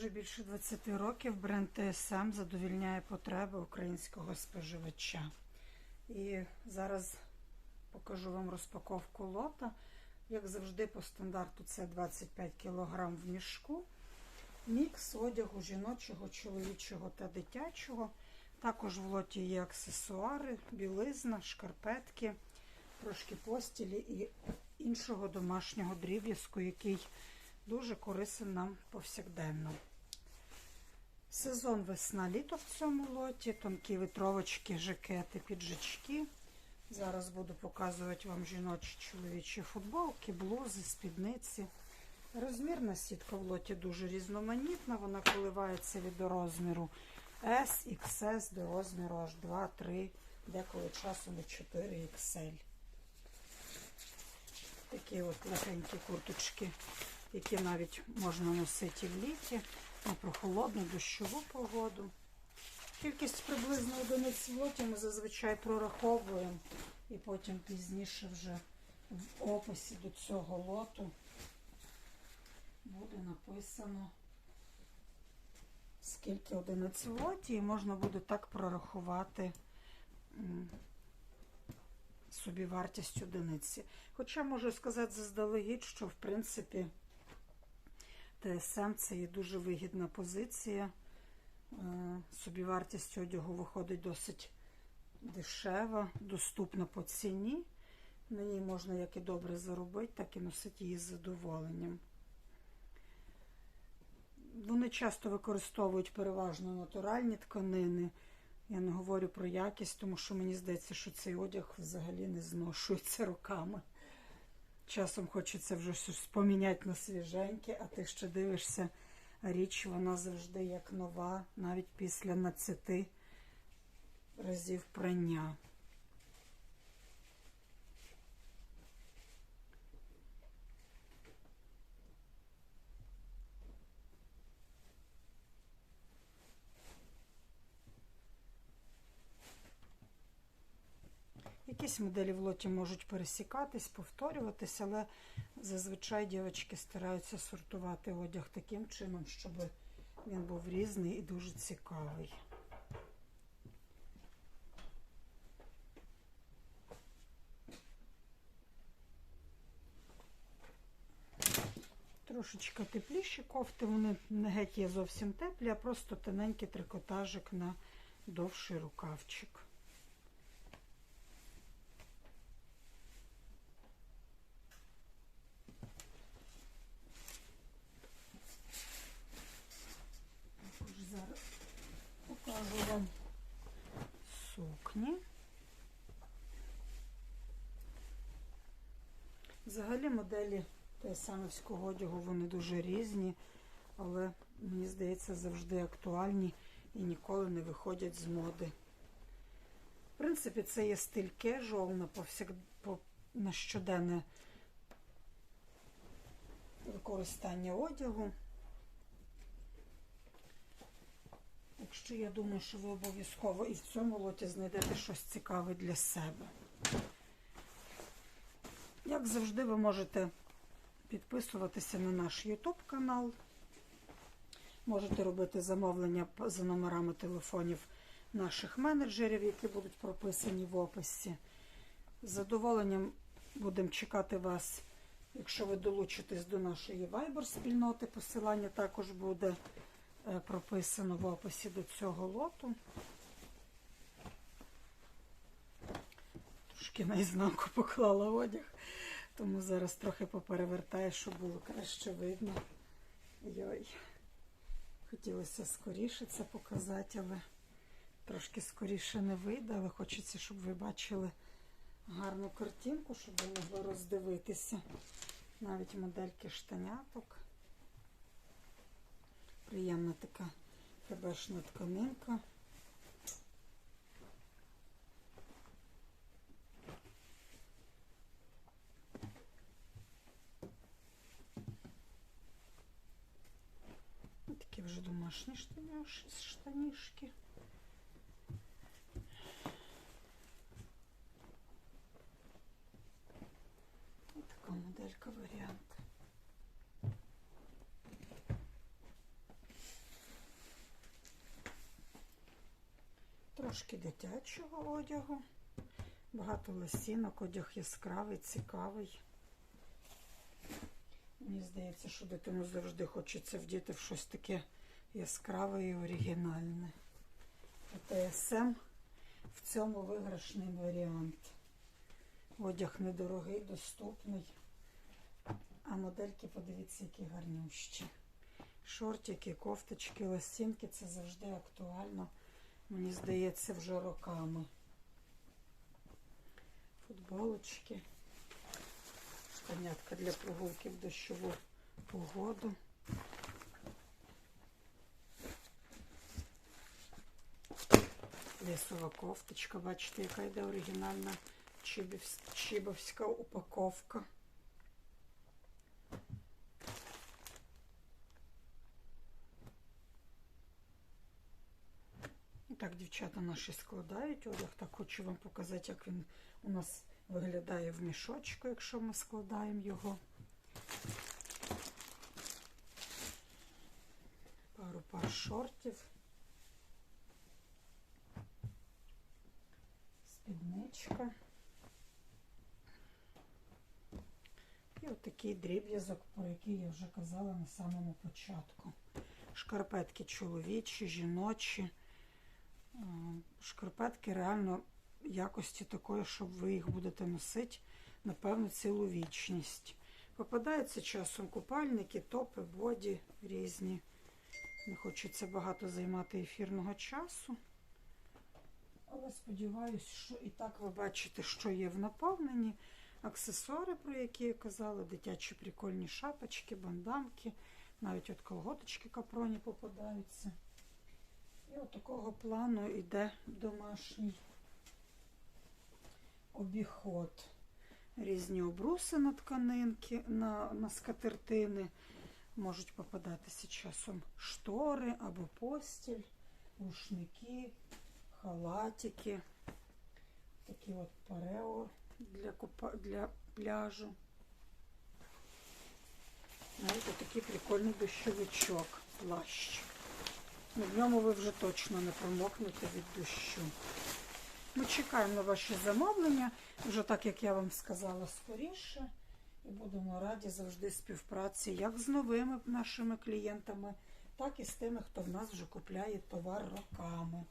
Вже більше 20 років бренд ТСМ задовільняє потреби українського споживача. І зараз покажу вам розпаковку лота. Як завжди, по стандарту це 25 кг в мішку. Мікс одягу жіночого, чоловічого та дитячого. Також в лоті є аксесуари, білизна, шкарпетки, трошки постілі і іншого домашнього дріб'язку, який дуже корисен нам повсякденно. Сезон весна-літо в цьому лоті, тонкі витровочки, жакети, піджачки. Зараз буду показувати вам жіночі чоловічі футболки, блузи, спідниці. Розмірна сітка в лоті дуже різноманітна, вона коливається від розміру S, XS до розміру аж 2, 3, деколи часом і 4 XL. Такі от легенькі курточки, які навіть можна носити в літі, на прохолодну дощову погоду. Кількість приблизно одиниць лоті ми зазвичай прораховуємо і потім пізніше вже в описі до цього лоту буде написано, скільки одиниць в і можна буде так прорахувати собі вартість одиниці. Хоча можу сказати заздалегідь, що в принципі ТСМ це є дуже вигідна позиція. Собівартість одягу виходить досить дешева, доступна по ціні. На ній можна як і добре заробити, так і носити її з задоволенням. Вони часто використовують переважно натуральні тканини. Я не говорю про якість, тому що мені здається, що цей одяг взагалі не зношується руками. Часом хочеться вже щось поміняти на свіженьке, а ти ще дивишся, річ вона завжди як нова, навіть після 20 разів прання. Якісь моделі в лоті можуть пересікатись, повторюватись, але зазвичай дівчатки стараються сортувати одяг таким чином, щоб він був різний і дуже цікавий. Трошечки тепліші кофти, вони не геть є зовсім теплі, а просто тоненький трикотажик на довший рукавчик. Зараз покажу вам сукні. Взагалі моделі тесановського одягу вони дуже різні, але, мені здається, завжди актуальні і ніколи не виходять з моди. В принципі, це є стиль кежуал на, повсяк... на щоденне використання одягу. Якщо я думаю, що ви обов'язково і в цьому лоті знайдете щось цікаве для себе. Як завжди, ви можете підписуватися на наш YouTube канал. Можете робити замовлення за номерами телефонів наших менеджерів, які будуть прописані в описі. З задоволенням будемо чекати вас, якщо ви долучитесь до нашої Viber-спільноти. Посилання також буде прописано в описі до цього лоту. Трошки наізнанку поклала одяг, тому зараз трохи поперевертаю, щоб було краще видно. Йой, хотілося скоріше це показати, але трошки скоріше не вийде, але хочеться, щоб ви бачили гарну картинку, щоб ви могли роздивитися навіть модельки штаняток. Приємна така хебешна тканинка. домашні штаняшки, штанишки. Ось така моделька варіант. Трошки дитячого одягу, багато лосінок, одяг яскравий, цікавий. Мені здається, що дитину завжди хочеться вдіти в щось таке яскраве і оригінальне. ТСМ в цьому виграшний варіант. Одяг недорогий, доступний. А модельки, подивіться, які гарнющі. Шортики, кофточки, лосінки це завжди актуально. Мені здається, вже роками. Футболочки. Штанятка для прогулки в дощову погоду. Лісова кофточка, бачите, яка йде оригінальна чибовська упаковка. І так дівчата наші складають одяг. Так хочу вам показати, як він у нас виглядає в мішочку, якщо ми складаємо його. Пару пар шортів. Спідничка. І отакий дріб'язок, про який я вже казала на самому початку. Шкарпетки чоловічі, жіночі. Е, Шкарпетки реально якості такої, що ви їх будете носити, напевно, цілу вічність. Попадаються часом купальники, топи, боді різні. Не хочеться багато займати ефірного часу. Але сподіваюся, що і так ви бачите, що є в наповненні. Аксесуари, про які я казала, дитячі прикольні шапочки, бандамки, навіть от колготочки капроні попадаються. І от такого плану йде домашній обіход. Різні обруси на тканинки, на, на скатертини. Можуть попадатися часом штори або постіль, рушники, халатики, такі от парео для, купа... для пляжу. Навіть такий прикольний дощовичок, плащ. Ну, В ньому ви вже точно не промокнете від дощу. Ми чекаємо на ваші замовлення, вже так, як я вам сказала, скоріше. І будемо раді завжди співпраці як з новими нашими клієнтами, так і з тими, хто в нас вже купляє товар роками.